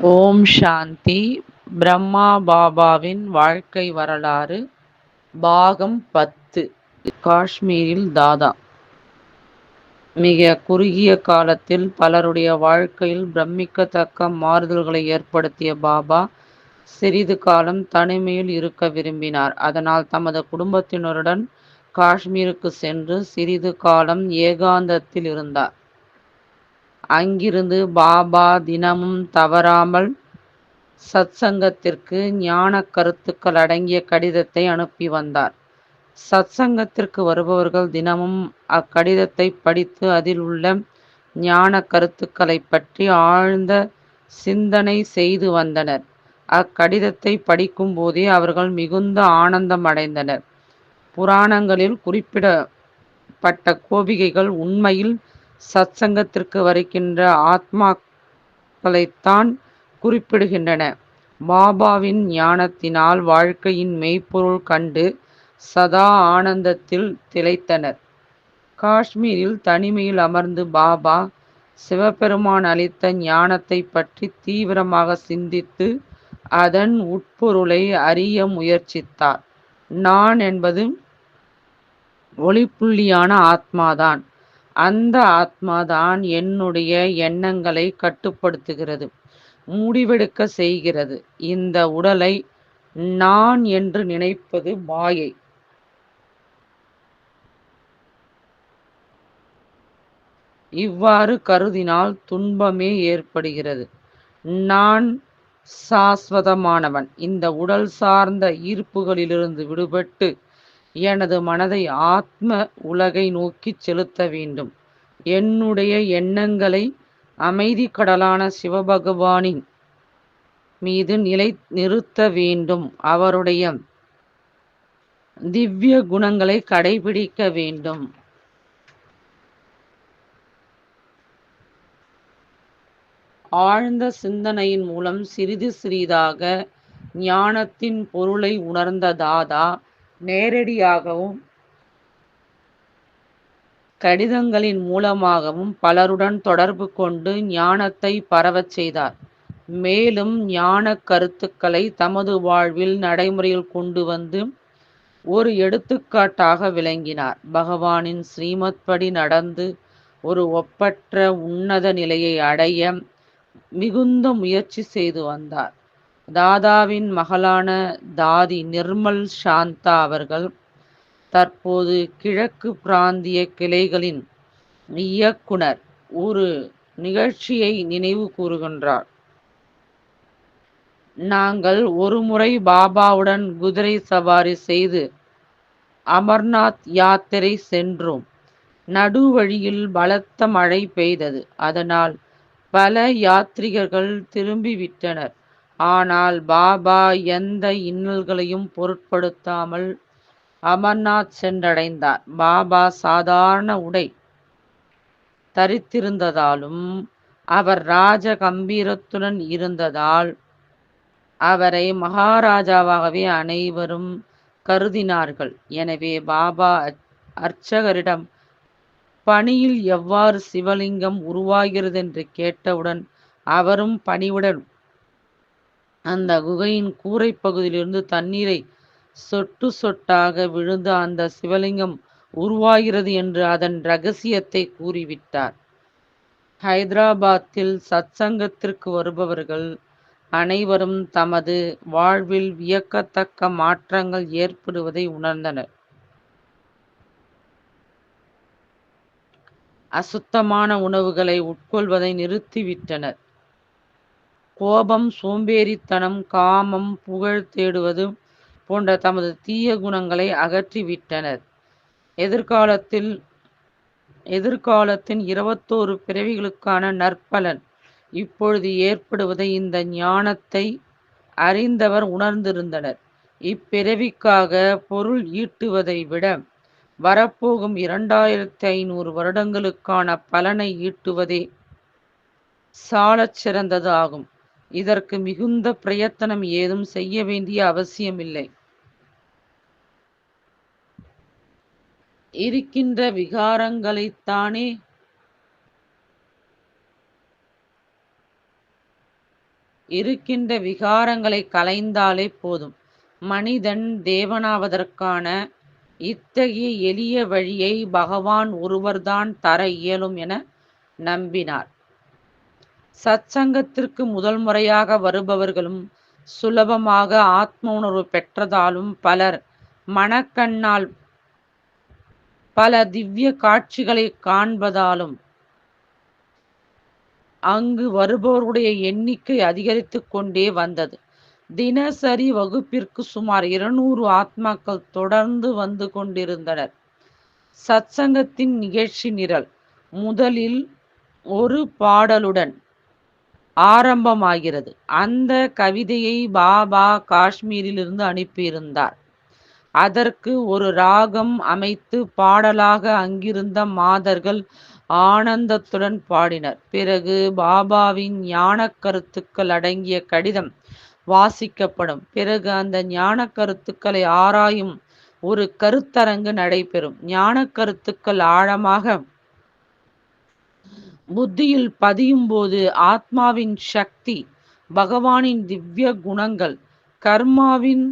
ஓம் சாந்தி. பிரம்மா பாபாவின் வாழ்க்கை வரலாறு பாகம் பத்து. காஷ்மீரில் தாதா. மிக குறுகிய காலத்தில் பலருடைய வாழ்க்கையில் பிரமிக்கத்தக்க மாறுதல்களை ஏற்படுத்திய பாபா சிறிது காலம் தனிமையில் இருக்க விரும்பினார். அதனால் தமது குடும்பத்தினருடன் காஷ்மீருக்கு சென்று சிறிது காலம் ஏகாந்தத்தில் இருந்தார். அங்கிருந்து பாபா தினமும் தவறாமல் சத்சங்கத்திற்கு ஞான கருத்துக்கள் அடங்கிய கடிதத்தை அனுப்பி வந்தார். சத்சங்கத்திற்கு வருபவர்கள் தினமும் அக்கடிதத்தை படித்து அதில் உள்ள ஞான கருத்துக்களை பற்றி ஆழ்ந்த சிந்தனை செய்து வந்தனர். அக்கடிதத்தை படிக்கும் போதே அவர்கள் மிகுந்த ஆனந்தம் அடைந்தனர். புராணங்களில் குறிப்பிடப்பட்ட கோபிகைகள் உண்மையில் சத்சங்கத்திற்கு வருகின்ற ஆத்மாக்களைத்தான் குறிப்பிடுகின்றன. பாபாவின் ஞானத்தினால் வாழ்க்கையின் மெய்ப்பொருள் கண்டு சதா ஆனந்தத்தில் திளைத்தனர். காஷ்மீரில் தனிமையில் அமர்ந்து பாபா சிவபெருமான் அளித்த ஞானத்தை பற்றி தீவிரமாக சிந்தித்து அதன் உட்பொருளை அறிய முயற்சித்தார். நான் என்பது ஒளிப்புள்ளியான ஆத்மாதான். அந்த ஆத்மாதான் என்னுடைய எண்ணங்களை கட்டுப்படுத்துகிறது முடிவெடுக்க செய்கிறது. இந்த உடலை நான் என்று நினைப்பது மாயை இவ்வாறு கருதினால் துன்பமே ஏற்படுகிறது. நான் சாஸ்வதமானவன். இந்த உடல் சார்ந்த ஈர்ப்புகளிலிருந்து விடுபட்டு எனது மனதை ஆத்ம உலகை நோக்கி செலுத்த வேண்டும். என்னுடைய எண்ணங்களை அமைதி கடலான சிவபகவானின் மீது நிலை நிறுத்த வேண்டும். அவருடைய திவ்ய குணங்களை கடைபிடிக்க வேண்டும். ஆழ்ந்த சிந்தனையின் மூலம் சிறிது சிறிதாக ஞானத்தின் பொருளை உணர்ந்த தாதா நேரடியாகவும் கடிதங்களின் மூலமாகவும் பலருடன் தொடர்பு கொண்டு ஞானத்தை பரவச் செய்தார். மேலும் ஞான கருத்துக்களை தமது வாழ்வில் நடைமுறையில் கொண்டு வந்து ஒரு எடுத்துக்காட்டாக விளங்கினார். பகவானின் ஸ்ரீமத் படி நடந்து ஒரு ஒப்பற்ற உன்னத நிலையை அடைய மிகுந்த முயற்சி செய்து வந்தார். தாதாவின் மகளான தாதி நிர்மல் சாந்தா அவர்கள் தற்போது கிழக்கு பிராந்திய கிளைகளின் இயக்குனர் ஒரு நிகழ்ச்சியை நினைவு கூறுகின்றார். நாங்கள் ஒருமுறை பாபாவுடன் குதிரை சவாரி செய்து அமர்நாத் யாத்திரை சென்றோம். நடுவழியில் பலத்த மழை பெய்தது. அதனால் பல யாத்ரிகர்கள் திரும்பிவிட்டனர். ஆனால் பாபா எந்த இன்னல்களையும் பொருட்படுத்தாமல் அமர்நாத் சென்றடைந்தார். பாபா சாதாரண உடை தரித்திருந்ததாலும் அவர் ராஜ கம்பீரத்துடன் இருந்ததால் அவரை மகாராஜாவாகவே அனைவரும் கருதினார்கள். எனவே பாபா அர்ச்சகரிடம் பணியில் எவ்வாறு சிவலிங்கம் உருவாகிறது என்று கேட்டவுடன் அவரும் பணிவுடன் அந்த குகையின் கூரை பகுதியிலிருந்து தண்ணீரை சொட்டு சொட்டாக விழுந்து அந்த சிவலிங்கம் உருவாகிறது என்று அதன் ரகசியத்தை கூறிவிட்டார். ஹைதராபாத்தில் சத்சங்கத்திற்கு வருபவர்கள் அனைவரும் தமது வாழ்வில் வியக்கத்தக்க மாற்றங்கள் ஏற்படுவதை உணர்ந்தனர். அசுத்தமான உணவுகளை உட்கொள்வதை நிறுத்திவிட்டனர். கோபம் சோம்பேறித்தனம் காமம் புகழ் தேடுவது போன்ற தமது தீய குணங்களை அகற்றிவிட்டனர். எதிர்காலத்தில் எதிர்காலத்தின் இருபத்தோரு பிறவிகளுக்கான நற்பலன் இப்பொழுது ஏற்படுவதை இந்த ஞானத்தை அறிந்தவர் உணர்ந்திருந்தனர். இப்பிறவிக்காக பொருள் ஈட்டுவதை விட வரப்போகும் இரண்டாயிரத்தி ஐநூறு வருடங்களுக்கான பலனை ஈட்டுவதே சாலச் சிறந்தது ஆகும் இதற்கு மிகுந்த பிரயத்தனம் ஏதும் செய்ய வேண்டிய அவசியமில்லை. இருக்கின்ற விகாரங்களைத்தானே இருக்கின்ற விகாரங்களை கலைந்தாலே போதும். மனிதன் தேவனாவதற்கான இத்தகைய எளிய வழியை பகவான் ஒருவர்தான் தர இயலும் என நம்பினார். சத்சங்கத்திற்கு முதல் முறையாக வருபவர்களும் சுலபமாக ஆத்ம உணர்வு பெற்றதாலும் பலர் மனக்கண்ணால் பல திவ்ய காட்சிகளை காண்பதாலும் அங்கு வருபவருடைய எண்ணிக்கை அதிகரித்து கொண்டே வந்தது. தினசரி வகுப்பிற்கு சுமார் இருநூறு ஆத்மாக்கள் தொடர்ந்து வந்து கொண்டிருந்தனர். சத்சங்கத்தின் நிகழ்ச்சி நிரல் முதலில் ஒரு பாடலுடன் ஆரம்பமாகிறது. அந்த கவிதையை பாபா காஷ்மீரிலிருந்து அனுப்பியிருந்தார். அதற்கு ஒரு ராகம் அமைத்து பாடலாக அங்கிருந்த மாதர்கள் ஆனந்தத்துடன் பாடினர். பிறகு பாபாவின் ஞான கருத்துக்கள் அடங்கிய கடிதம் வாசிக்கப்படும். பிறகு அந்த ஞான கருத்துக்களை ஆராயும் ஒரு கருத்தரங்கு நடைபெறும். ஞான கருத்துக்கள் ஆழமாக புத்தியில் பதியும் போது ஆத்மாவின் சக்தி பகவானின் திவ்ய குணங்கள் கர்மாவின்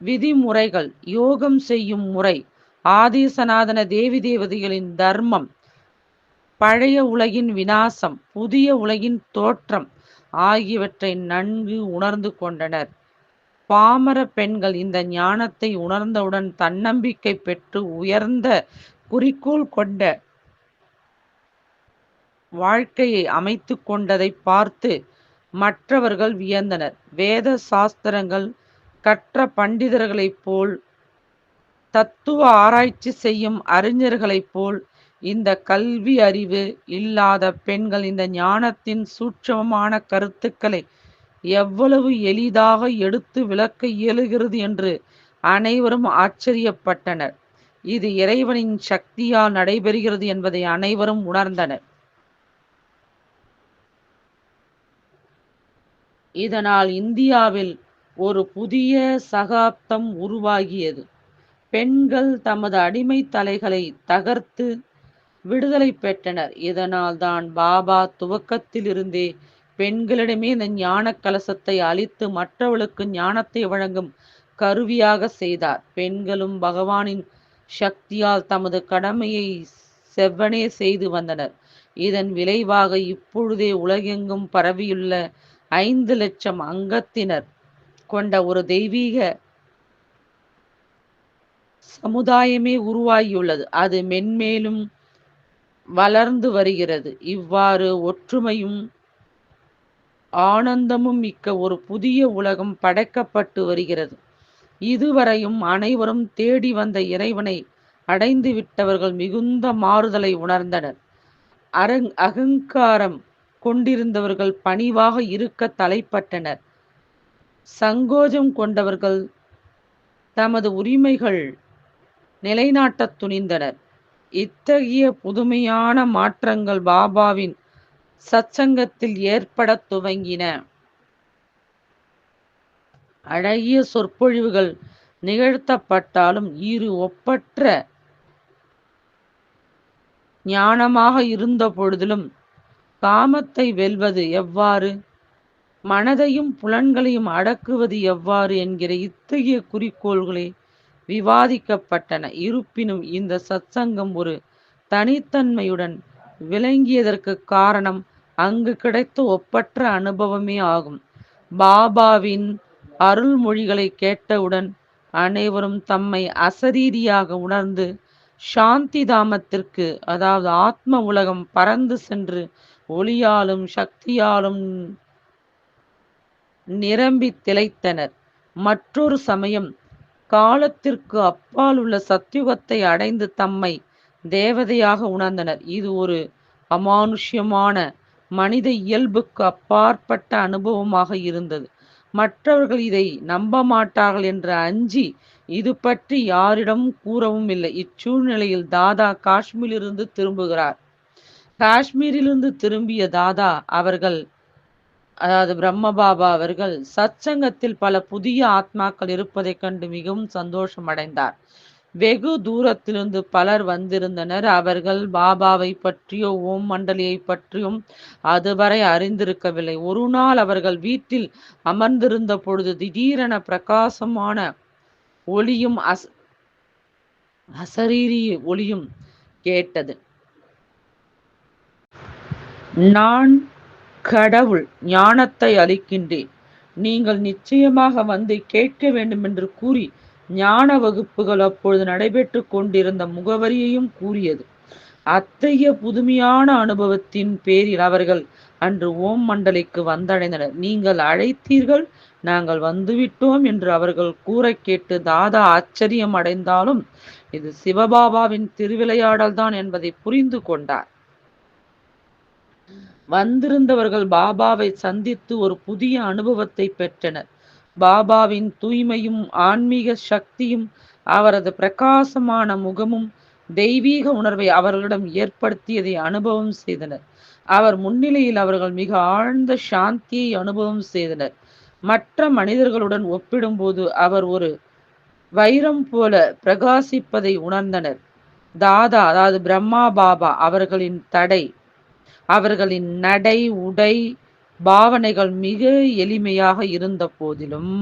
விதிமுறைகள் யோகம் செய்யும் முறை ஆதிசநாதன தேவி தேவதைகளின் தர்மம் பழைய உலகின் வினாசம் புதிய உலகின் தோற்றம் ஆகியவற்றை நன்கு உணர்ந்து கொண்டனர். பாமர பெண்கள் இந்த ஞானத்தை உணர்ந்தவுடன் தன்னம்பிக்கை பெற்று உயர்ந்த குறிக்கோள் கொண்ட வாழ்க்கையை அமைத்து கொண்டதை பார்த்து மற்றவர்கள் வியந்தனர். வேத சாஸ்திரங்கள் கற்ற பண்டிதர்களைப் போல் தத்துவ ஆராய்ச்சி செய்யும் அறிஞர்களைப் போல் இந்த கல்வி அறிவு இல்லாத பெண்கள் இந்த ஞானத்தின் சூட்சமமான கருத்துக்களை எவ்வளவு எளிதாக எடுத்து விளக்க இயலுகிறது என்று அனைவரும் ஆச்சரியப்பட்டனர். இது இறைவனின் சக்தியால் நடைபெறுகிறது என்பதை அனைவரும் உணர்ந்தனர். இதனால் இந்தியாவில் ஒரு புதிய சகாப்தம் உருவாகியது. பெண்கள் தமது அடிமை தலைகளை தகர்த்து விடுதலை பெற்றனர். இதனால் தான் பாபா துவக்கத்திலிருந்தே பெண்களிடமே இந்த ஞான கலசத்தை அளித்து மற்றவர்களுக்கு ஞானத்தை வழங்கும் கருவியாக செய்தார். பெண்களும் பகவானின் சக்தியால் தமது கடமையை செவ்வனே செய்து வந்தனர். இதன் விளைவாக இப்பொழுதே உலகெங்கும் பரவியுள்ள ஐந்து லட்சம் அங்கத்தினர் கொண்ட ஒரு தெய்வீக சமுதாயமே உருவாகியுள்ளது. அது மென்மேலும் வளர்ந்து வருகிறது. இவ்வாறு ஒற்றுமையும் ஆனந்தமும் மிக்க ஒரு புதிய உலகம் படைக்கப்பட்டு வருகிறது. இதுவரையும் அனைவரும் தேடி வந்த இறைவனை அடைந்து விட்டவர்கள் மிகுந்த மாறுதலை உணர்ந்தனர். அரங் அகங்காரம் கொண்டிருந்தவர்கள் பணிவாக இருக்க தலைப்பட்டனர். சங்கோஜம் கொண்டவர்கள் தமது உரிமைகள் நிலைநாட்ட துணிந்தனர். இத்தகைய புதுமையான மாற்றங்கள் பாபாவின் சச்சங்கத்தில் ஏற்படத் துவங்கின. அழகிய சொற்பொழிவுகள் நிகழ்த்தப்பட்டாலும் இரு ஒப்பற்ற ஞானமாக இருந்த பொழுதிலும் காமத்தை வெல்வது எவ்வாறு? மனதையும் புலன்களையும் அடக்குவது எவ்வாறு என்கிற இத்தகைய குறிக்கோள்களே விவாதிக்கப்பட்டன. இருப்பினும் இந்த சத்சங்கம் ஒரு தனித்தன்மையுடன் விளங்கியதற்கு காரணம் அங்கு கிடைத்த ஒப்பற்ற அனுபவமே ஆகும். பாபாவின் அருள்மொழிகளை கேட்டவுடன் அனைவரும் தம்மை அசரீரியாக உணர்ந்து சாந்தி தாமத்திற்கு அதாவது ஆத்ம உலகம் பறந்து சென்று ஒளியாலும் சக்தியாலும் நிரம்பி திளைத்தனர். மற்றொரு சமயம் காலத்திற்கு அப்பால் உள்ள சத்தியுகத்தை அடைந்து தம்மை தேவதையாக உணர்ந்தனர். இது ஒரு அமானுஷ்யமான மனித இயல்புக்கு அப்பாற்பட்ட அனுபவமாக இருந்தது. மற்றவர்கள் இதை நம்ப மாட்டார்கள் என்று அஞ்சி இது பற்றி யாரிடமும் கூறவும் இல்லை. இச்சூழ்நிலையில் தாதா காஷ்மீரிலிருந்து திரும்புகிறார். காஷ்மீரிலிருந்து திரும்பிய தாதா அவர்கள் அதாவது பிரம்மபாபா அவர்கள் சச்சங்கத்தில் பல புதிய ஆத்மாக்கள் இருப்பதைக் கண்டு மிகவும் சந்தோஷம் அடைந்தார் வெகு தூரத்திலிருந்து பலர் வந்திருந்தனர். அவர்கள் பாபாவை பற்றியோ ஓம் மண்டலியை பற்றியும் அதுவரை அறிந்திருக்கவில்லை. ஒரு நாள் அவர்கள் வீட்டில் அமர்ந்திருந்த பொழுது திடீரென பிரகாசமான ஒளியும் அஸ் அசரீரி ஒளியும் கேட்டது. நான் கடவுள் ஞானத்தை அளிக்கின்றேன். நீங்கள் நிச்சயமாக வந்து கேட்க வேண்டும் என்று கூறி ஞான வகுப்புகள் அப்பொழுது நடைபெற்று கொண்டிருந்த முகவரியையும் கூறியது. அத்தகைய புதுமையான அனுபவத்தின் பேரில் அவர்கள் அன்று ஓம் மண்டலிக்கு வந்தடைந்தனர். நீங்கள் அழைத்தீர்கள் நாங்கள் வந்துவிட்டோம் என்று அவர்கள் கூற கேட்டு தாதா ஆச்சரியம் அடைந்தாலும் இது சிவபாபாவின் திருவிளையாடல் தான் என்பதை புரிந்து கொண்டார். வந்திருந்தவர்கள் பாபாவை சந்தித்து ஒரு புதிய அனுபவத்தை பெற்றனர். பாபாவின் தூய்மையும் ஆன்மீக சக்தியும் அவரது பிரகாசமான முகமும் தெய்வீக உணர்வை அவர்களிடம் ஏற்படுத்தியதை அனுபவம் செய்தனர். அவர் முன்னிலையில் அவர்கள் மிக ஆழ்ந்த சாந்தியை அனுபவம் செய்தனர். மற்ற மனிதர்களுடன் ஒப்பிடும்போது அவர் ஒரு வைரம் போல பிரகாசிப்பதை உணர்ந்தனர். தாதா அதாவது பிரம்மா பாபா அவர்களின் தடை அவர்களின் நடை உடை பாவனைகள் மிக எளிமையாக இருந்த போதிலும்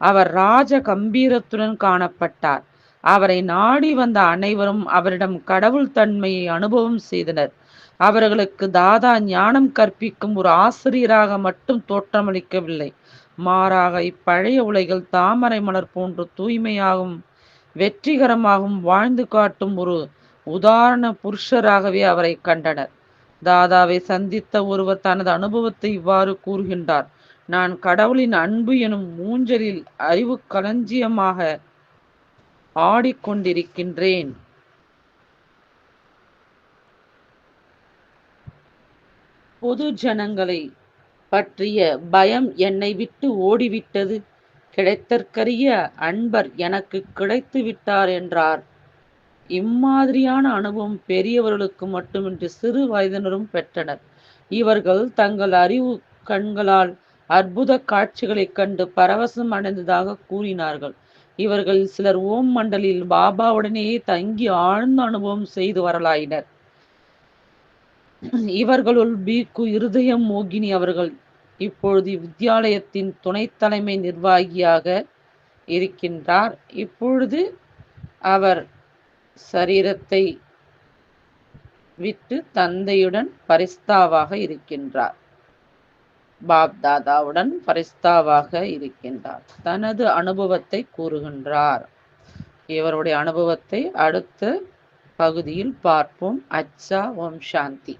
அவர் ராஜ கம்பீரத்துடன் காணப்பட்டார். அவரை நாடி வந்த அனைவரும் அவரிடம் கடவுள் தன்மையை அனுபவம் செய்தனர். அவர்களுக்கு தாதா ஞானம் கற்பிக்கும் ஒரு ஆசிரியராக மட்டும் தோற்றமளிக்கவில்லை. மாறாக இப்பழைய உலகில் தாமரை மலர் போன்று தூய்மையாகவும் வெற்றிகரமாகவும் வாழ்ந்து காட்டும் ஒரு உதாரண புருஷராகவே அவரை கண்டனர். தாதாவை சந்தித்த ஒருவர் தனது அனுபவத்தை இவ்வாறு கூறுகின்றார். நான் கடவுளின் அன்பு எனும் மூஞ்சலில் அறிவு களஞ்சியமாக ஆடிக்கொண்டிருக்கின்றேன். பொது ஜனங்களை பற்றிய பயம் என்னை விட்டு ஓடிவிட்டது. கிடைத்தற்கரிய அன்பர் எனக்கு கிடைத்து விட்டார் என்றார். இம்மாதிரியான அனுபவம் பெரியவர்களுக்கு மட்டுமின்றி சிறு வயதினரும் பெற்றனர். இவர்கள் தங்கள் அறிவு கண்களால் அற்புத காட்சிகளைக் கண்டு பரவசம் அடைந்ததாக கூறினார்கள். இவர்கள் சிலர் ஓம் மண்டலில் பாபாவுடனேயே தங்கி ஆழ்ந்த அனுபவம் செய்து வரலாயினர். இவர்களுள் பீக்கு இருதயம் மோகினி அவர்கள் இப்பொழுது வித்தியாலயத்தின் துணை தலைமை நிர்வாகியாக இருக்கின்றார். இப்பொழுது அவர் சரீரத்தை விட்டு தந்தையுடன் பரிஸ்தாவாக இருக்கின்றார். பாப்தாதாவுடன் பரிஸ்தாவாக இருக்கின்றார். தனது அனுபவத்தை கூறுகின்றார். இவருடைய அனுபவத்தை அடுத்த பகுதியில் பார்ப்போம். அச்சா ஓம் சாந்தி.